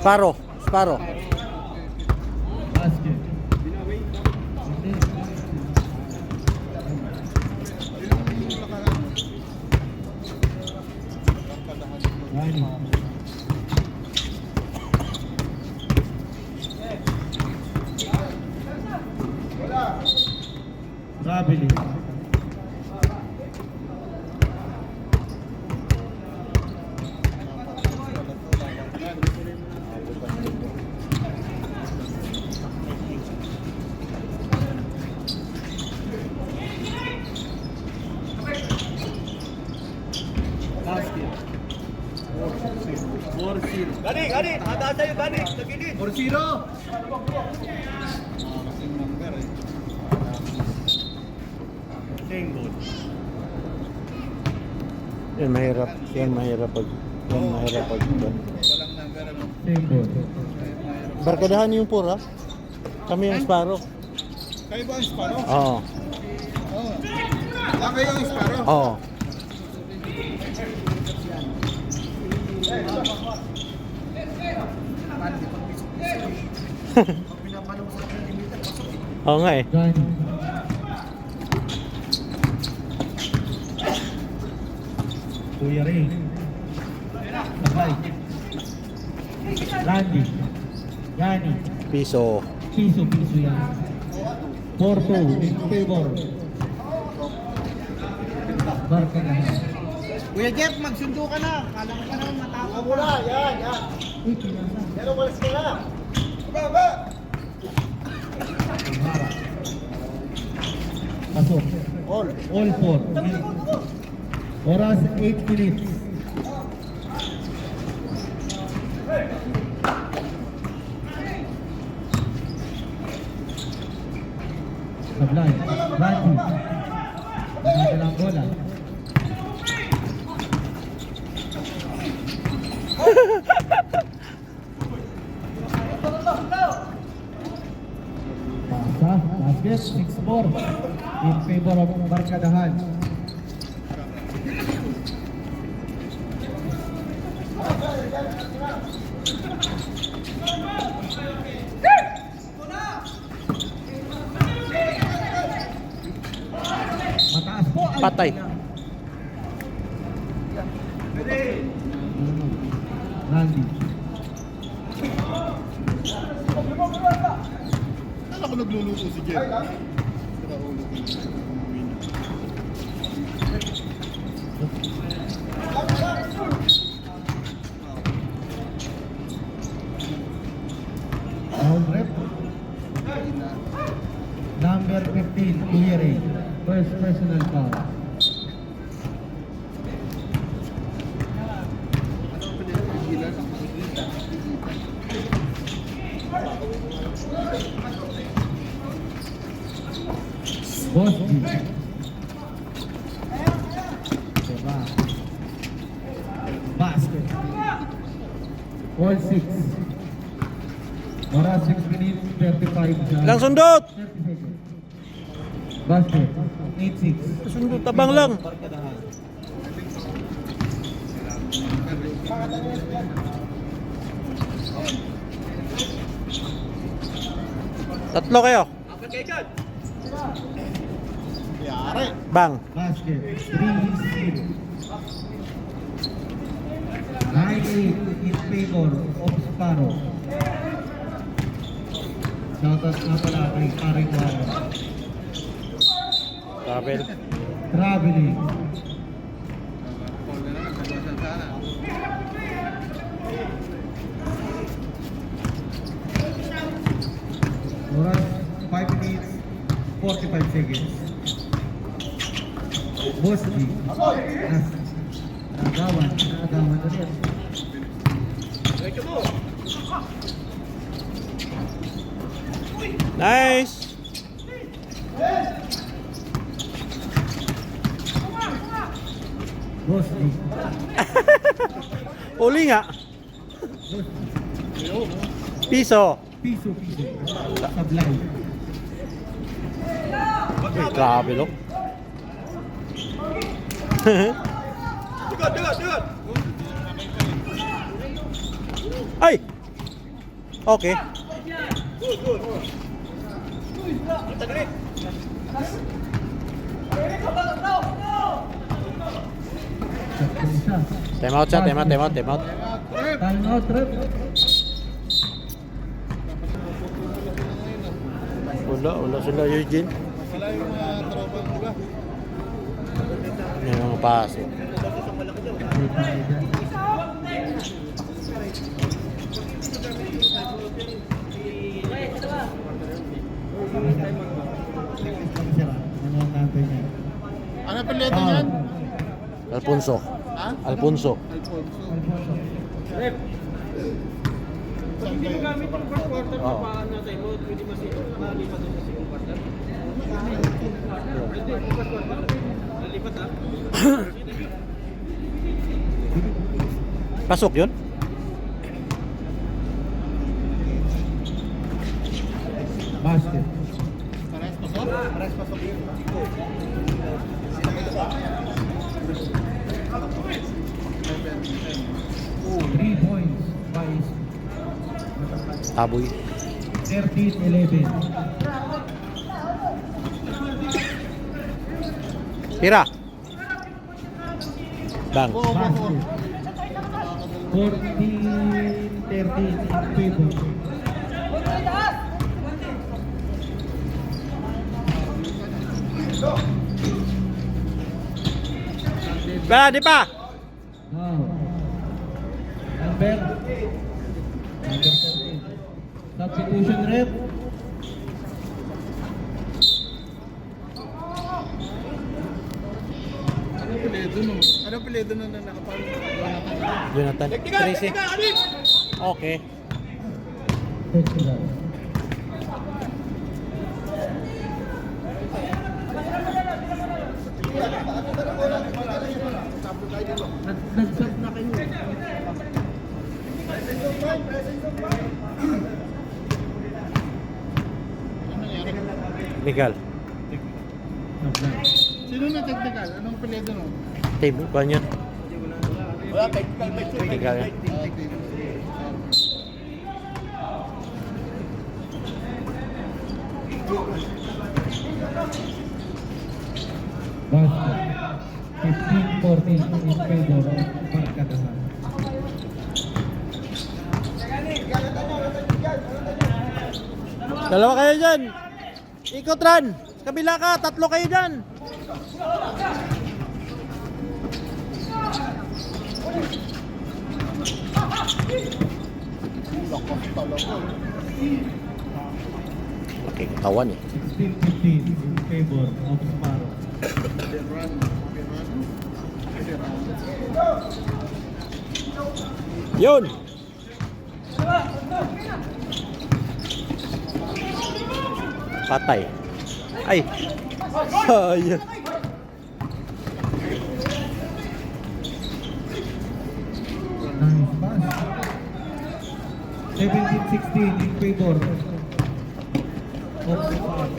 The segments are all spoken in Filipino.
Sparrow. Sparrow. Basket. Sa gilid. 4-0. Single. Yan mahirap. Yan mahirap pag yan mahirap pag Single. Barkadahan yung pura. Kami yung Sparrow. Kayo ba ang Sparrow? Oo. Oo. Ah, kayo ang Sparrow? Oo. Oo nga eh. Kuya Ray. Sabay. Randy. Gani. Piso. Piso, piso yan. Porto, in favor. Barca na. Kuya Jeff, magsundo ka na. Kala ko pa naman matapos. Wala, yan, yan. Pero walas ka na. Baba! Pasok. All. All four. Oras 8 minutes. Sablay. Randy. Nagdala ang bola. Pasa, basket, 6-4. In favor of Barkadahan. Patay. Randy. Kala ko nagluluto si Jeff. Sira ulo ko. Round rep. Number 15, Kuya Ray. First personal foul. All six. Oras 6 minutes, 35 sa... Lang sundot! 30 seconds. Basket. 8-6. Sundot, tabang lang. Tatlo kayo. Apat kayo dyan. Yari. Bang. Basket. 3-0. 9-8 in favor of Sparrow. Shoutout na pala kay Paring Wala. Travel. Traveling. Oras 5 minutes 45 seconds. Bosby. Nas. Nagawan. Nagawan na rin. Nice. Uli nga. Piso. Piso, piso. Sablay. Uy, grabe lo. Dikot, dikot, dikot. Ay! Okay. Time out siya, time out, time out, time out. Time out, rep. Wala, wala sila Eugene. Wala yung mga tropa mo ba? Yung mga paso. Ano ang natin yan? Ano apelyido niyan? Alfonso. Ha? Alfonso. Alfonso. Rep. Pag hindi mo gamit first quarter, Oo. paano natin mo, pwede masito, malipat doon sa second quarter. Pwede, first quarter, nalipat. Pasok yun? Basket. Parehas pasok? Parehas pasok yun. Three points by Taboy. 13-11. Tira. Bang. Oo, oo, oo. Basket. 14-13 in favor. Pa, di pa. Now, number number 13. Substitution rep. Ano apelyido nun? Ano apelyido nun na nakapalo? Jonathan. Tracy. Okay. Nag-sub na kayo. Na. Sino na technical? Anong apelyido nun? Table pa yun. Wala, technical, technical. Ah. Basket. 15-14 in favor of Barkadahan. Dalawa kayo dyan. Ikot ran. Sa Kabila ka. Tatlo kayo dyan. Lakas talaga. Laki katawan eh. 16-15 in favor of Sparrow. Yun. Patay. Ay. Sayang. Pass. 17-16 in favor of Sparrow.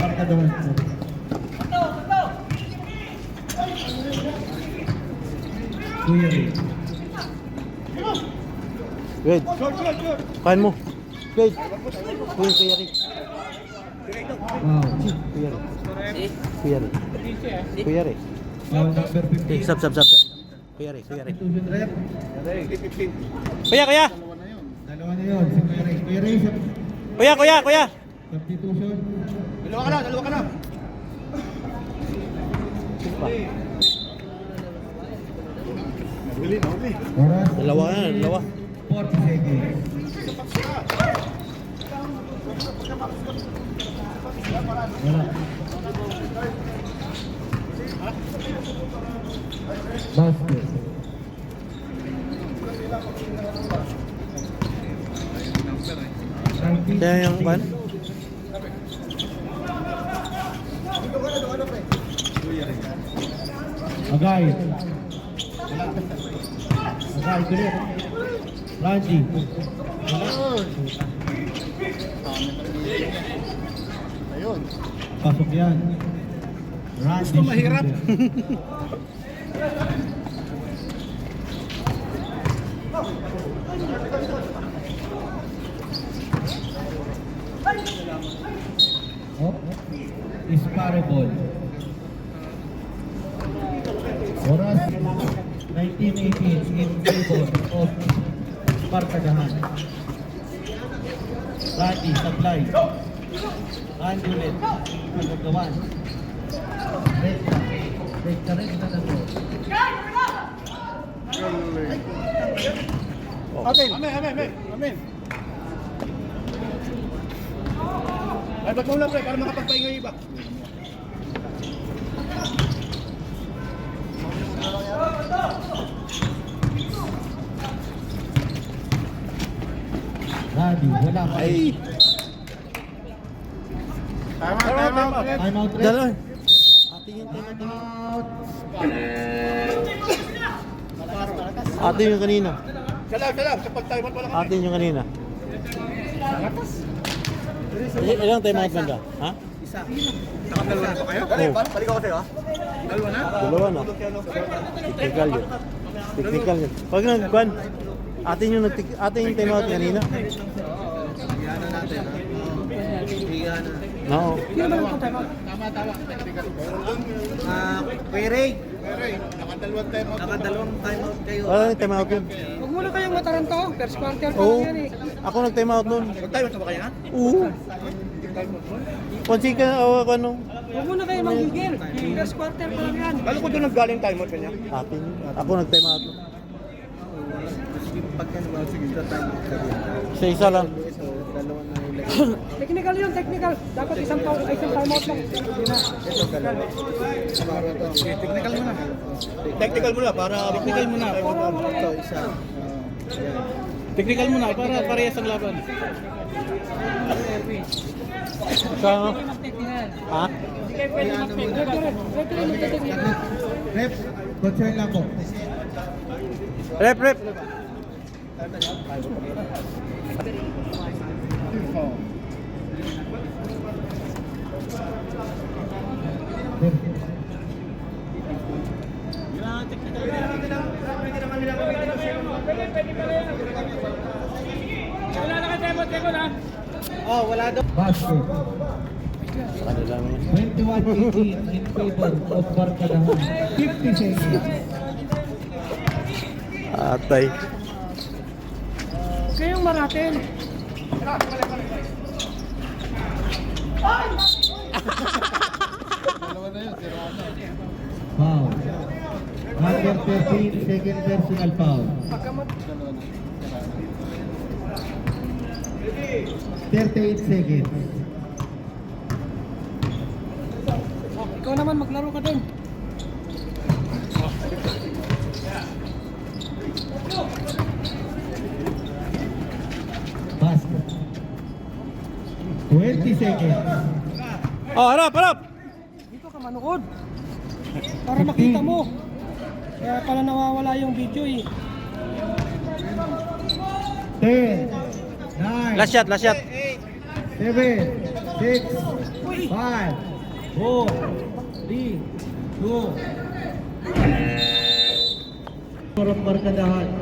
Barkadahan. Kuya Ray. Wait. Kain mo. Wait. Kuya Kuya Rick. Wow. Kuya Rick. Kuya Rick. Kuya Rick. Foul number Eh, 15. sab, sab, sab, sab. Kuya Rick, Kuya. Kuya, kuya. Dalawa na yun. Si Kuya Ray. Kuya Ray, Kuya, kuya, kuya. substitution. Dalawa ka na, dalawa ka na. Huli na. Oras. Dalawa na, dalawa. 40 seconds. Đây Basket. Kaya yung ban? Agay. Agay, kulit. Pasok yan. Randy. Gusto mahirap. Oh, is parable. Oras 1918 in favor of Barkadahan. Randy, supply. Randy ulit. Pagkagawan. Rekta. Rekta rin na na to. Amen. Amen, amen, amen. Amen. Ay, ba't muna pre, para makapagpahinga yung iba. Randy, wala pa. Ay, Tama, tama. Time out, dalawa. Atin yung tema. Time out. Atin yung kanina. Salam, salam. Kapag tayo mat wala ka. Atin yung kanina. Il- ilang time out banda? Ha? Nakadalawa na ba kayo? Oo. Balik ako sa'yo? Dalawa na? Dalawa na. Technical yun. Technical yun. Pag nagkuhan, atin yung, atin yung time out kanina. Iyan na natin, ha? Iyan na. No. Tama, tama. Technical. Ah, Kuya nakadalawang time out. Nakadalawang time out kayo. Wala yung time out yun. Huwag muna kayong mataranto. First quarter pa Oo. lang yan eh. Ako nag-time out nun. Mag-time out ba kayo? Oo. Pansi ka, o ano, Huwag muna kayong manggigil. First quarter pa lang yan. Lalo ko doon naggaling time out kanya. atin. Ako nag-time out. nun. Pagka naman, sige, time out ka. Sa isa lang. Ito, dalawa na yung Technical yun, technical. Dapat isang pau isang time out lang. Para. Technical muna. Technical muna, para... Technical muna. Isa. Technical muna, para parehas ang laban. Sa ano? Ha? Rep, concern lang po. Rep, rep. Na. Oh, wala daw. Basket. Sa kanila mo yun. 21-18 in favor of Barkadahan. 50 seconds. Atay. Kayong maratin. Foul. Number 13, second personal foul. Pagkamot. 38 seconds. Ikaw naman maglaro ka din. 20 seconds. Oh, harap, harap! Dito ka manood. Para makita mo. Kaya pala nawawala yung video eh. 10, 9, Last shot, last shot. 7, 6, 5, 4, 3, 2, Parang Barkadahan.